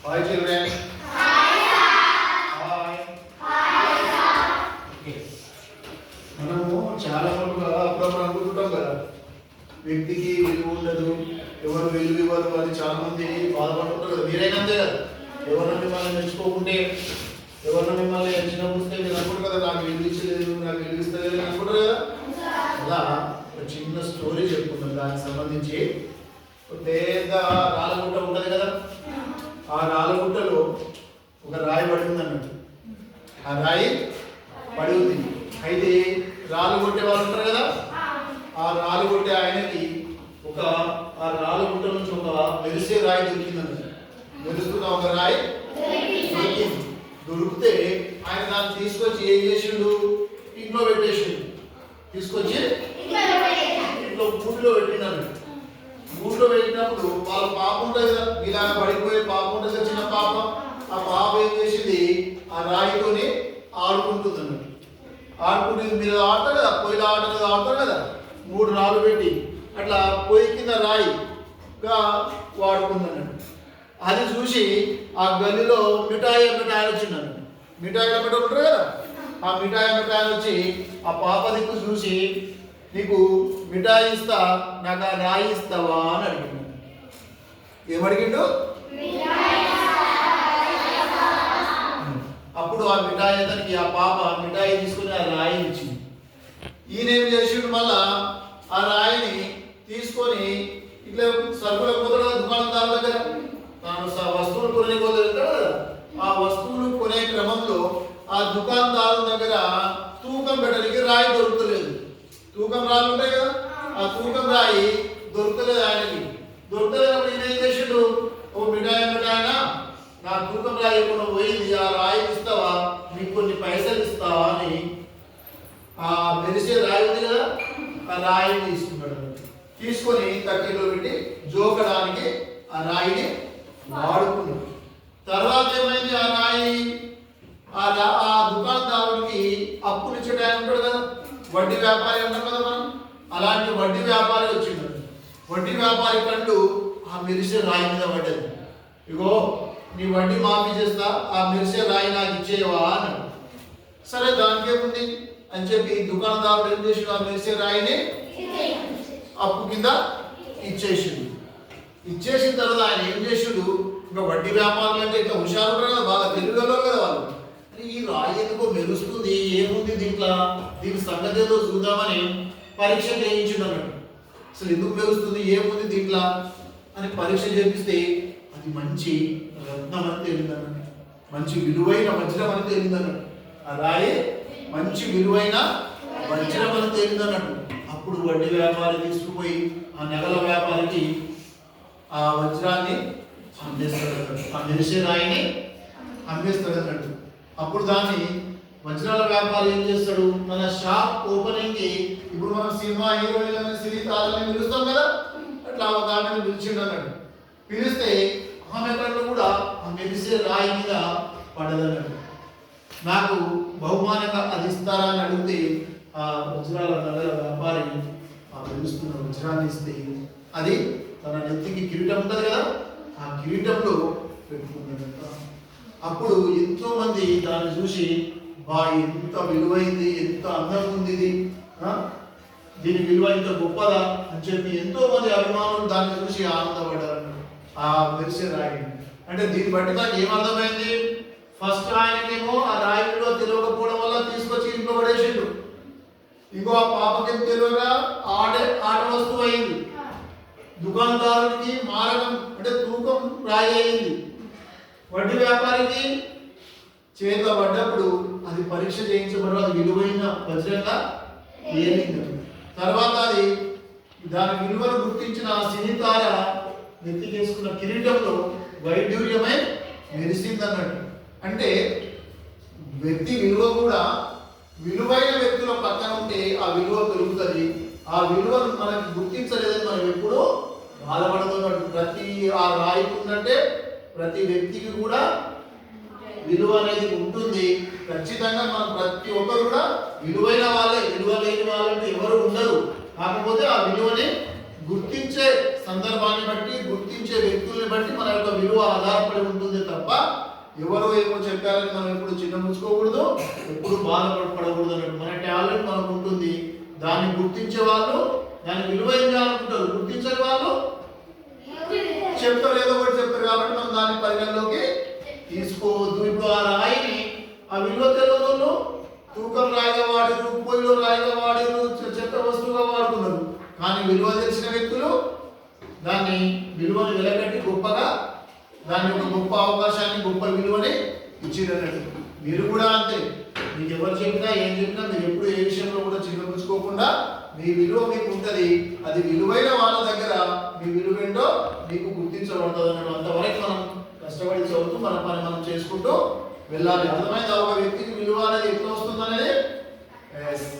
Hi children. Hi. Okay. మనము చాలా వరకుగా అప్పుడప్పుడు అనుకుంటుంటాం కదా. వ్యక్తికి విలువ ఉండదు ఎవరు విలువ ఇవ్వరు అని చాలా మంది బాధపడుతుంటారు కదా. మీరైనా అంతే కదా? ఎవరిని మిమ్మల్ని మెచ్చుకోకుంటే ఎవరిని మిమ్మల్ని ఎంచినప్పుడే మీరు అనుకుంటారు కదా నాకు విలువ ఇచ్చలేదు నాకు విలువ ఇస్తలేదు అని అనుకుంటారు కదా? అలా ఒక చిన్న స్టోరీ చెప్పుకుందాం. దానికి సంబంధించి పెద్ద రాళ్ళగుట్ట ఉంటుంది కదా? ఆ రాళ్ళగుట్టలో ఒక రాయి పడి ఉంది అన్నట్టు ఆ రాయి పడి ఉంది అయితే రాళ్ళు కొట్టే వాళ్ళు ఉంటారు కదా? ఆ. రాళ్ళు కొట్టే ఆయనకి ఒక ఆ రాళ్ళ గుట్ట నుంచి ఒక మెరిసే రాయి దొరికిందన్నట్టు. మెరుస్తున్న ఒక రాయి దొరికింది. దొరికితే ఆయన దాన్ని తీసుకొచ్చి ఏం చేసిండు? ఇంట్లో పెట్టేసిండు. తీసుకొచ్చి ఇంట్లో గూటిలో పెట్టినాడు గూటిలో వాళ్ళ పాప ఉంటుంది కదా ఇలా పడిపోయే పాప ఉంటుంది కదా చిన్న పాపం. ఆ పాప ఏం చేసింది? ఆ రాయితోని ఆడుకుంటుంది అన్నట్టు. ఆడుకుంటుంది మీరు ఆడతారు కదా పొయ్యిలో ఆట కదా ఆడతారు కదా మూడు రాళ్ళు పెట్టి అట్లా పొయ్యి కింద రాయిగా వాడుకుందన్నట్టు అది చూసి ఆ గల్లీలో మిఠాయి మిఠాయి వచ్చిందన్నట్టు మిఠాయి మిఠాయి ఉంటారు కదా ఆ మిఠాయి మిఠాయి వచ్చి ఆ పాప దిక్కు చూసి నీకు మిఠాయి ఇస్తా నాకు ఆ రాయి ఇస్తావా? అని అడిగింది ఏమడిగిండు? అప్పుడు ఆ మిఠాయి అతనికి ఆ పాప మిఠాయి తీసుకుని ఆ రాయిని ఇచ్చింది. ఈయన ఏం చేసిండు మళ్ళా ఆ రాయిని తీసుకొని ఇట్లా సరుకుల పోతాడు దుకాణదారుల దగ్గర తాను వస్తువులు కొనే పోతాడు ఆ వస్తువులు కొనే క్రమంలో ఆ దుకాణదారు దగ్గర తూకం పెట్టడానికి రాయి దొరుకుతలేదు. తూకం రాళ్ళు ఉంటాయి కదా? ఆ తూకం రాయి దొరుకుతలేదు ఆయనకి. దొరుకుతలేనప్పుడు ఈయన ఏం చేసిండు? ఓ మిఠాయి మిఠాయినా నా తూకం రాయి కొన్ని పోయింది. ఆ రాయి ఇస్తావా నీకు కొన్ని పైసలు ఇస్తావా అని. ఆ మెరిసే రాయి ఉంది కదా? ఆ రాయిని తీసుకున్నాడు. తీసుకొని తక్కిలో పెట్టి జోకడానికి ఆ రాయిని వాడుకున్నాడు. తర్వాత ఏమైంది ఆ రాయి? ఆ ఆ దుకాణదారునికి అప్పులు ఇచ్చే టైం ఉంటాడు కదా? వడ్డీ వ్యాపారి అంటాం కదా మనం. అలాంటి వడ్డీ వ్యాపారి వచ్చిండు. వడ్డీ వ్యాపారి కళ్ళు ఆ మెరిసే రాయి మీద పడ్డది. ఇగో నీ వడ్డీ మాఫీ చేస్తా ఆ మెరిసే రాయి నాకు ఇచ్చేయవా అన్నాడు. సరే దానికేముంది? అని చెప్పి దుకాణదారుడు ఏం చేసిండు? ఆ మెరిసే రాయిని అప్పు కింద ఇచ్చేసిండు. ఇచ్చేసిన తర్వాత ఆయన ఏం చేసిండు? ఇంకా వడ్డీ వ్యాపారులు అంటే ఇంకా హుషారు ఉంటారు కదా బాగా తెలుగులో కదా వాళ్ళు. ఈ రాయి ఎందుకో మెరుస్తుంది? ఏముంది దీంట్లో? దీని సంగతి ఏదో చూద్దామని పరీక్ష చేయించిండు అన్నట్టు అసలు ఎందుకు మెరుస్తుంది ఏముంది దీంట్లో? అని పరీక్ష చేపిస్తే అది మంచి రత్నం అని తేలింది మంచి విలువైన వజ్రం అని తేలింది అలాగే ఆ రాయి మంచి విలువైన వజ్రం అని తేలింది అప్పుడు వడ్డీ వ్యాపారి తీసుకుపోయి ఆ నెలల వ్యాపారికి ఆ వజ్రాన్ని అమ్మేస్తాడు అన్నట్టు ఆ మెరిసే రాయిని అమ్మేస్తాడు అన్నట్టు అప్పుడు దాన్ని వజ్రాల వ్యాపారి ఏం చేస్తాడు? మన షాప్ ఓపెనింగ్కి ఇప్పుడు మనం సినిమా హీరోయిన్లను సినీ తారలని పిలుస్తాం కదా? అట్లా ఒక ఆమెను పిలిచిండు అన్నాడు. పిలిస్తే ఆమె కళ్ళు కూడా ఆ మెరిసే రాయి మీద పడదన్నాడు. నాకు బహుమానంగా అది ఇస్తారా అని అడిగితే ఆ వజ్రాల నగర వ్యాపారి ఆ పిలుస్తున్న వజ్రాన్ని ఇస్తే అది తన నెత్తికి కిరీటం ఉంటుంది కదా? ఆ కిరీటంలో పెట్టుకున్నాడంట. అప్పుడు ఎంతో మంది దాన్ని చూసి బా ఎంత విలువైంది ఎంత అందంగా ఉంది ఇది దీని విలువ ఇంత గొప్పదా అని చెప్పి ఎంతో మంది అభిమానులు దాన్ని చూసి ఆనందపడ్డారు. ఆ మెరిసే రాయి. అంటే దీన్ని బట్టి నాకు ఏమర్థమైంది? ఫస్ట్ ఆయనకేమో ఆ రాయి విలువ తెలియకపోవడం వల్ల తీసుకొచ్చి ఇంట్లో పడేసిండు. ఇంకో ఆ పాపకి తెలియక ఆడే ఆట వస్తువు అయింది. దుకాణదారునికి మారకం అంటే తూకం రాయి అయింది. వడ్డీ వ్యాపారికి చేతిలో పడ్డప్పుడు అది పరీక్ష చేయించబడి అది విలువైన వజ్రంగా ఏలింది తర్వాత అది దాని విలువను గుర్తించిన ఆ సినీ తార కిరీటంలో కిరీటంలో వైడ్యూర్యమై మెరిసిందన్నట్టు. అంటే వ్యక్తి విలువ కూడా విలువైన వ్యక్తుల పక్కన ఉంటే ఆ విలువ పెరుగుతుంది. ఆ విలువను మనకి గుర్తించలేదని మనం ఎప్పుడూ బాధపడుతున్నట్టు ప్రతి ఆ రాయికి ప్రతి వ్యక్తికి కూడా విలువ అనేది ఉంటుంది. ఖచ్చితంగా మనం ప్రతి ఒక్కరు కూడా విలువైన వాళ్ళే విలువ లేని వాళ్ళంటే ఎవరు ఉండరు. కాకపోతే ఆ విలువని గుర్తించే సందర్భాన్ని బట్టి గుర్తించే వ్యక్తుల్ని బట్టి మన యొక్క విలువ ఆధారపడి ఉంటుంది తప్ప ఎవరో ఏమో చెప్పారని మనం ఎప్పుడు చిన్నముచ్చుకోకూడదు ఎప్పుడు బాధపడకూడదు అన్నట్టు. మన టాలెంట్ మనకు ఉంటుంది. దాన్ని గుర్తించే వాళ్ళు దాని విలువ ఏం చేయాలనుకుంటారు? గుర్తించని వాళ్ళు చెప్తారు ఏదో ఒకటి చెప్తారు కాబట్టి మనం దాన్ని పరిగణలోకి తీసుకోవద్దు. విలువ తెలియదు తూకం రాయిగా వాడిరు పొయ్యిలో రాయిగా వాడిరు చెత్త వస్తువుగా వాడుకున్నారు. కానీ విలువ తెలిసిన వ్యక్తులు దాన్ని విలువను వెలగట్టి గొప్పగా దాని యొక్క గొప్ప అవకాశాన్ని గొప్ప విలువని ఇచ్చిరన్నట్టు. మీరు కూడా అంతే. మీకు ఎవరు చెప్పినా ఏం చెప్పినా మీరు ఎప్పుడు ఏ విషయంలో కూడా చిన్నపుచ్చుకోకుండా మీ విలువ మీకు ఉంటుంది. అది విలువైన వాళ్ళ దగ్గర మీ విలువ ఏంటో మీకు గుర్తించబడుతుంది అన్నట్టు అంతవరకు మనం కష్టపడి చదువుతూ మన పని మనం చేసుకుంటూ వెళ్ళాలి. అర్థమైందా? ఒక వ్యక్తికి విలువ అనేది ఎట్లా వస్తుంది అనేది